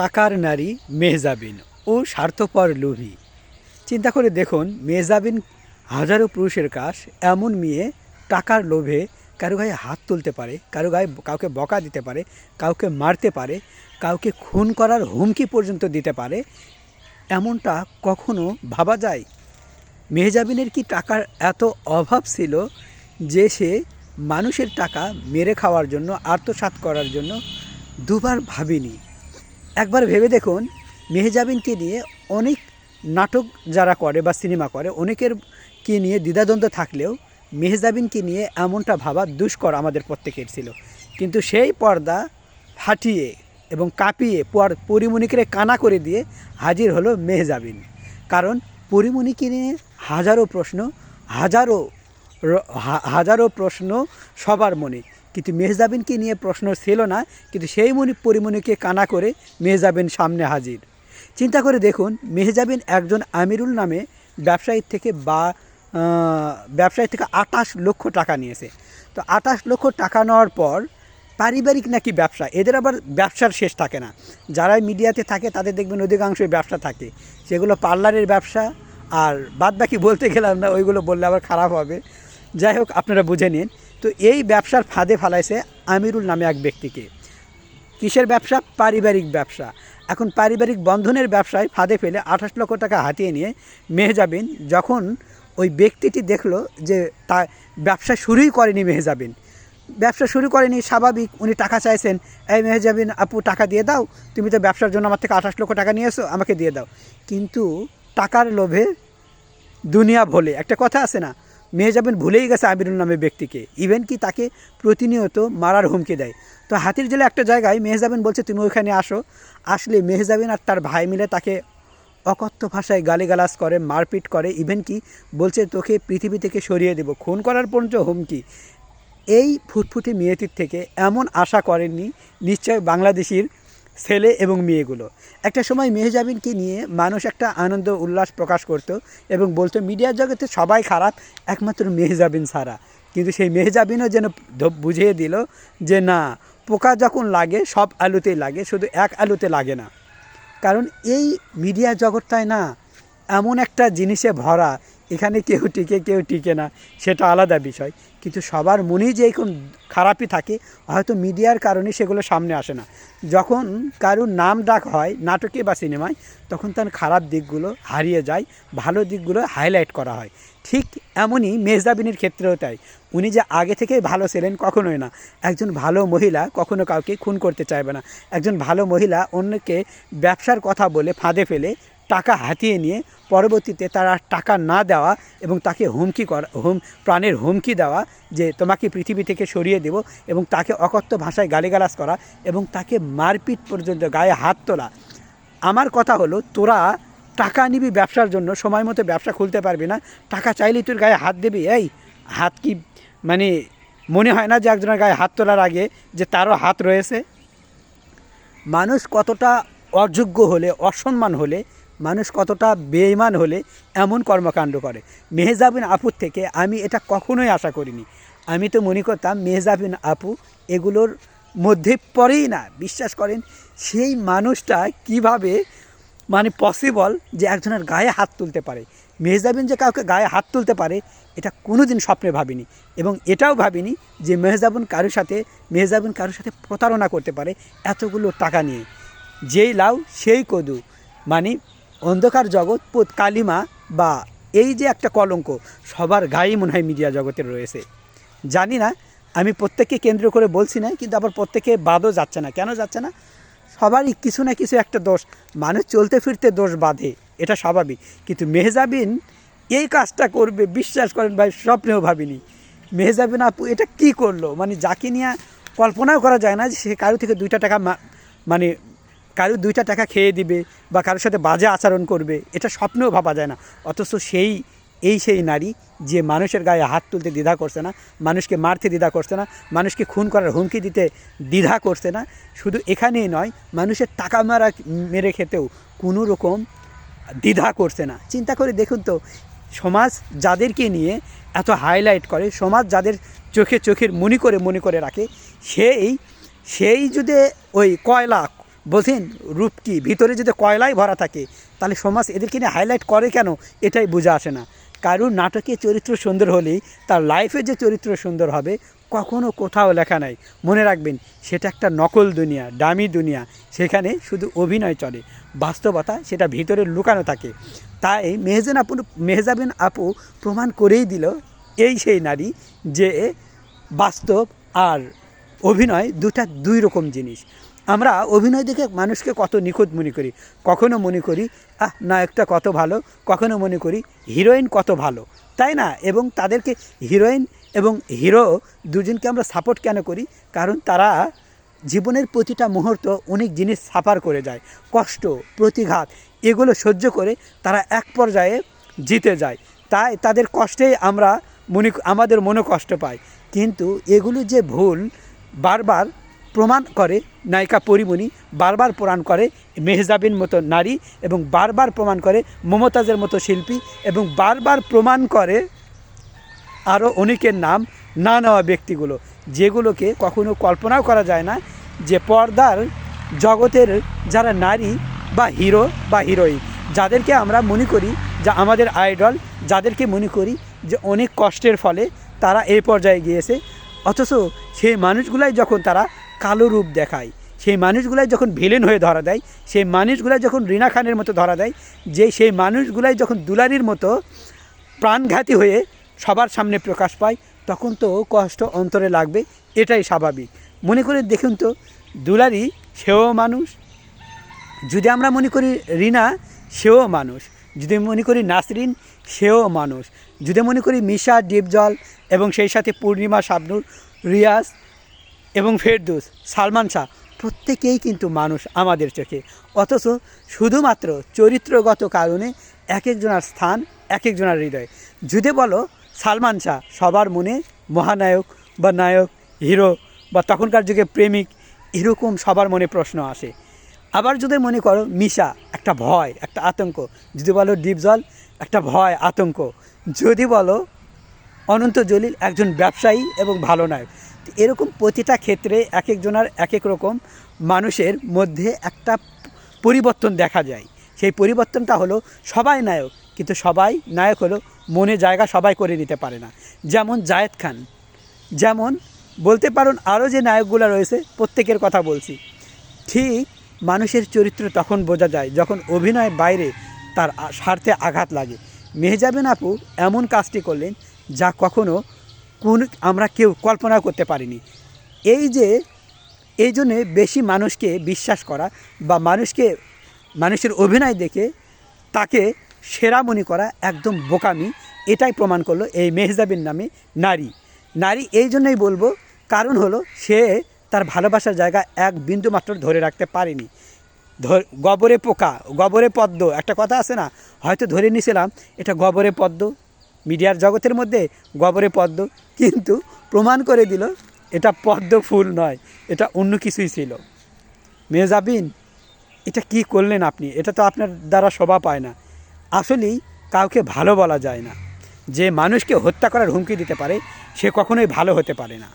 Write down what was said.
টাকার নারী মেহজাবিন ও স্বার্থপর লোভী। চিন্তা করে দেখুন, মেহজাবিন হাজারো পুরুষের কাছ এমন মেয়ে টাকার লোভে কারও গায়ে হাত তুলতে পারে, কারও গায়ে কাউকে বকা দিতে পারে, কাউকে মারতে পারে, কাউকে খুন করার হুমকি পর্যন্ত দিতে পারে, এমনটা কখনো ভাবা যায়? মেহজাবিনের কি টাকার এত অভাব ছিল যে সে মানুষের টাকা মেরে খাওয়ার জন্য, আত্মসাৎ করার জন্য দুবার ভাবিনি? একবার ভেবে দেখুন, মেহজাবিনকে নিয়ে অনেক নাটক যারা করে বা সিনেমা করে, অনেকের কে নিয়ে দ্বিধাদ্বন্দ্ব থাকলেও মেহজাবিনকে নিয়ে এমনটা ভাবা দুষ্কর আমাদের প্রত্যেকের ছিল। কিন্তু সেই পর্দা ফাটিয়ে এবং কাঁপিয়ে পর পরিমণিকে কানা করে দিয়ে হাজির হলো মেহজাবিন। কারণ পরিমণিকে নিয়ে হাজারো প্রশ্ন, হাজারো হাজারো প্রশ্ন সবার মনে। কিন্তু মেহজাবিনকে নিয়ে প্রশ্ন ছিল না, কিন্তু সেই মনি পরিমণিকে কানা করে মেহজাবিন সামনে হাজির। চিন্তা করে দেখুন, মেহজাবিন একজন আমিরুল নামে ব্যবসায়ীর থেকে বা ব্যবসায়ী থেকে আঠাশ লক্ষ টাকা নিয়েছে। তো আঠাশ লক্ষ টাকা নেওয়ার পর পারিবারিক নাকি ব্যবসা? এদের আবার ব্যবসার শেষ থাকে না। যারা মিডিয়াতে থাকে, তাদের দেখবেন অধিকাংশই ব্যবসা থাকে। সেগুলো পার্লারের ব্যবসা, আর বাদ বাকি বলতে গেলাম না, ওইগুলো বললে আবার খারাপ হবে। যাই হোক, আপনারা বুঝে নিন। তো এই ব্যবসার ফাঁদে ফালাইছে আমিরুল নামে এক ব্যক্তিকে। কিসের ব্যবসা? পারিবারিক ব্যবসা। এখন পারিবারিক বন্ধনের ব্যবসায় ফাঁদে ফেলে আঠাশ লক্ষ টাকা হাতিয়ে নিয়ে মেহজাবিন যখন ওই ব্যক্তিটি দেখল যে তা ব্যবসা শুরুই করেনি মেহজাবিন। ব্যবসা শুরু করেনি, স্বাভাবিক উনি টাকা চাইছেন, এই মেহজাবিন আপু, টাকা দিয়ে দাও, তুমি তো ব্যবসার জন্য আমার থেকে আঠাশ লক্ষ টাকা নিয়ে এসো আমাকে দিয়ে দাও। কিন্তু টাকার লোভে দুনিয়া ভোলে। একটা কথা আছে না মেহজাবিন ভুলেই গেছে আমিরুল নামে ব্যক্তিকে। ইভেন কি তাকে প্রতিনিয়ত মারার হুমকি দেয়। তো হাতির জেলে একটা জায়গায় মেহজাবিন বলছে, তুমি ওইখানে আসো। আসলে মেহজাবিন আর তার ভাই মিলে তাকে অকথ্য ভাষায় গালিগালাজ করে, মারপিট করে। ইভেন কি বলছে, তোকে পৃথিবী থেকে সরিয়ে দেব। খুন করার পর্যন্ত হুমকি। এই ফুটফুটে মেয়েটির থেকে এমন আশা করেননি। নিশ্চয় বাংলাদেশির ছেলে এবং মেয়েগুলো। একটা সময় মেহজাবিনকে নিয়ে মানুষ একটা আনন্দ, উল্লাস প্রকাশ করত এবং বলতো, মিডিয়ার জগতে সবাই খারাপ, একমাত্র মেহজাবিন ছাড়া। কিন্তু সেই মেহজাবিনও যেন বুঝিয়ে দিল যে, না, পোকা যখন লাগে, সব আলুতেই লাগে, শুধু এক আলুতে লাগে না। কারণ এই মিডিয়া জগৎটায় না, এমন একটা জিনিসে ভরা এখানে কেউ টিকে কেউ টিকে না, সেটা আলাদা বিষয়। কিন্তু সবার মনেই যে এখন খারাপই থাকে, হয়তো মিডিয়ার কারণে সেগুলো সামনে আসে না। যখন কারুর নাম ডাক হয় নাটকে বা সিনেমায়, তখন তার খারাপ দিকগুলো হারিয়ে যায়, ভালো দিকগুলো হাইলাইট করা হয়। ঠিক এমনই মেজদাবিনীর ক্ষেত্রেও তাই। উনি যে আগে থেকেই ভালো ছিলেন কখনোই না। একজন ভালো মহিলা কখনো কাউকে খুন করতে চাইবে না। একজন ভালো মহিলা অন্যকে ব্যবসার কথা বলে ফাঁদে ফেলে টাকা হাতিয়ে নিয়ে পরবর্তীতে তারা টাকা না দেওয়া এবং তাকে হুমকি করা, হুম, প্রাণের হুমকি দেওয়া যে তোমাকে পৃথিবী থেকে সরিয়ে দেব এবং তাকে অকথ্য ভাষায় গালিগালাজ করা এবং তাকে মারপিট পর্যন্ত গায়ে হাত তোলা। আমার কথা হলো, তোরা টাকা নিবি ব্যবসার জন্য, সময় মতো ব্যবসা খুলতে পারবি না, টাকা চাইলেই তোর গায়ে হাত দিবি। এই, হাত কি মানে মনে হয় না যে একজনের গায়ে হাত তোলার আগে যে তারও হাত রয়েছে? মানুষ কতটা অযোগ্য হলে, অসম্মান হলে মানুষ কতটা বেইমান হলে এমন কর্মকাণ্ড করে। মেহজাবিন আপুর থেকে আমি এটা কখনোই আশা করিনি। আমি তো মনে করতাম মেহজাবিন আপু এগুলোর মধ্যে পড়েই না। বিশ্বাস করেন, সেই মানুষটা কীভাবে মানে পসিবল যে একজনের গায়ে হাত তুলতে পারে। মেহজাবিন যে কাউকে গায়ে হাত তুলতে পারে, এটা কোনো দিন স্বপ্নে ভাবিনি। এবং এটাও ভাবিনি যে মেহজাবিন কারোর সাথে মেহজাবিন কারোর সাথে প্রতারণা করতে পারে এতগুলো টাকা নিয়ে। যেই লাউ, সেই কদু। মানে অন্ধকার জগৎ, পোত কালিমা বা এই যে একটা কলঙ্ক, সবার গায়েই মনে হয় মিডিয়া জগতের রয়েছে। জানি না, আমি প্রত্যেককে কেন্দ্র করে বলছি না, কিন্তু আবার প্রত্যেকে বাদও যাচ্ছে না। কেন যাচ্ছে না? সবারই কিছু না কিছু একটা দোষ। মানুষ চলতে ফিরতে দোষ বাঁধে, এটা স্বাভাবিক। কিন্তু মেহজাবিন এই কাজটা করবে, বিশ্বাস করেন ভাই, স্বপ্নেও ভাবিনি। মেহজাবিন আপু এটা কি করল? মানে যাকে নিয়ে কল্পনাও করা যায় না যে সে কারও থেকে দুইটা টাকা মানে কারও দুইটা টাকা খেয়ে দিবে বা কারোর সাথে বাজে আচরণ করবে, এটা স্বপ্নেও ভাবা যায় না। অথচ সেই, এই সেই নারী যে মানুষের গায়ে হাত তুলতে দ্বিধা করছে না, মানুষকে মারতে দ্বিধা করছে না, মানুষকে খুন করার হুমকি দিতে দ্বিধা করছে না, শুধু এখানেই নয়, মানুষের টাকা মারা মেরে খেতেও কোনো রকম দ্বিধা করছে না। চিন্তা করে দেখুন তো, সমাজ যাদেরকে নিয়ে এত হাইলাইট করে, সমাজ যাদের চোখে চোখের মনি করে মনে করে রাখে, সেই সেই যদি ওই কয়লা বলছেন, রূপ কি? ভিতরে যদি কয়লাই ভরা থাকে, তাহলে সমাজ এদেরকে নিয়ে হাইলাইট করে কেন? এটাই বোঝা আসে না। কারুর নাটকে চরিত্র সুন্দর হলেই তার লাইফে যে চরিত্র সুন্দর হবে, কখনো কোথাও লেখা নাই। মনে রাখবেন, সেটা একটা নকল দুনিয়া ডামি দুনিয়া। সেখানে শুধু অভিনয় চলে, বাস্তবতা সেটা ভিতরে লুকানো থাকে। তাই মেহজান আপু, মেহজাবিন আপু প্রমাণ করেই দিল এই সেই নারী যে বাস্তব আর অভিনয় দুটা দুই রকম জিনিস। আমরা অভিনয় দেখে মানুষকে কত নিখুঁত মনে করি, কখনো মনে করি, আহ নায়কটা কত ভালো। কখনো মনে করি, হিরোইন কত ভালো। তাই না? এবং তাদেরকে হিরোইন এবং হিরো দুজনকে আমরা সাপোর্ট কেন করি? কারণ তারা জীবনের প্রতিটা মুহূর্ত অনেক জিনিস সাফার করে যায়। কষ্ট, প্রতিঘাত, এগুলো সহ্য করে তারা এক পর্যায়ে জিতে যায়। তাই তাদের কষ্টেই আমরা মনে, আমাদের মনে কষ্ট পাই কিন্তু এগুলো যে ভুল, বারবার প্রমাণ করে, নায়িকা পরিমণি বারবার প্রমাণ করে মেহজাবিন মতো নারী এবং বারবার প্রমাণ করে মমতাজের মতো শিল্পী এবং বারবার প্রমাণ করে আরও অনেকের নাম না নেওয়া ব্যক্তিগুলো, যেগুলোকে কখনো কল্পনাও করা যায় না যে পর্দার জগতের যারা নারী বা হিরো বা হিরোইন, যাদেরকে আমরা মনে করি যে আমাদের আইডল, যাদেরকে মনে করি যে অনেক কষ্টের ফলে তারা এই পর্যায়ে গিয়েছে। অথচ সেই মানুষগুলাই যখন তারা কালো রূপ দেখায়। সেই মানুষগুলাই যখন ভিলেন হয়ে ধরা দেয়, সেই মানুষগুলাই যখন রিনা খানের মতো ধরা দেয়, যে সেই মানুষগুলাই যখন দুলারির মতো প্রাণঘাতী হয়ে সবার সামনে প্রকাশ পায়, তখন তো কষ্ট অন্তরে লাগবে, এটাই স্বাভাবিক। মনে করে দেখুন তো, দুলারি সেও মানুষ, যদি আমরা মনে করি রিনা সেও মানুষ, যদি মনে করি নাসরিন সেও মানুষ, যদি মনে করি মিশা, ডিপজল এবং সেই সাথে পূর্ণিমা, শাবনুর, রিয়াজ এবং ফেরদুস, সালমান শাহ প্রত্যেকেই কিন্তু মানুষ আমাদের চোখে। অথচ শুধুমাত্র চরিত্রগত কারণে এক একজনার স্থান এক একজনার হৃদয়। যদি বলো সালমান শাহ সবার মনে মহানায়ক বা নায়ক, হিরো বা তখনকার যুগে প্রেমিক, এরকম সবার মনে প্রশ্ন আসে। আবার যদি মনে করো মিশা একটা ভয়, একটা আতঙ্ক। যদি বলো ডিপজল একটা ভয়, আতঙ্ক। যদি বলো অনন্ত জলিল একজন ব্যবসায়ী এবং ভালো নায়ক। এরকম প্রতিটা ক্ষেত্রে এক একজনের এক এক রকম মানুষের মধ্যে একটা পরিবর্তন দেখা যায়। সেই পরিবর্তনটা হলো সবাই নায়ক, কিন্তু সবাই নায়ক হলো মনে জায়গা সবাই করে নিতে পারে না। যেমন জায়েদ খান, যেমন বলতে পারুন আরও যে নায়কগুলো রয়েছে, প্রত্যেকের কথা বলছি। ঠিক মানুষের চরিত্র তখন বোঝা যায় যখন অভিনয়ের বাইরে তার স্বার্থে আঘাত লাগে। মেহজাবিন আপু এমন কাজটি করলেন যা কখনো কোন আমরা কেউ কল্পনা করতে পারিনি। এই যে, এই জন্যে বেশি মানুষকে বিশ্বাস করা বা মানুষকে, মানুষের অভিনয় দেখে তাকে সেরা মনে করা একদম বোকামি, এটাই প্রমাণ করল এই মেহজাবিন নামে নারী। নারী এই জন্যই বলব, কারণ হলো সে তার ভালোবাসার জায়গা এক বিন্দু মাত্র ধরে রাখতে পারেনি। গবরে পোকা, গবরে পদ্ম, একটা কথা আছে না? হয়তো ধরে নিয়েছিলাম, এটা গবরে পদ্ম মিডিয়ার জগতের মধ্যে গবরে পদ্ম, কিন্তু প্রমাণ করে দিল এটা পদ্ম ফুল নয়, এটা অন্য কিছুই ছিল। মেজাবিন এটা কি করলেন আপনি? এটা তো আপনার দ্বারা শোভা পায় না। আসলেই কাউকে ভালো বলা যায় না। যে মানুষকে হত্যা করার হুমকি দিতে পারে, সে কখনোই ভালো হতে পারে না।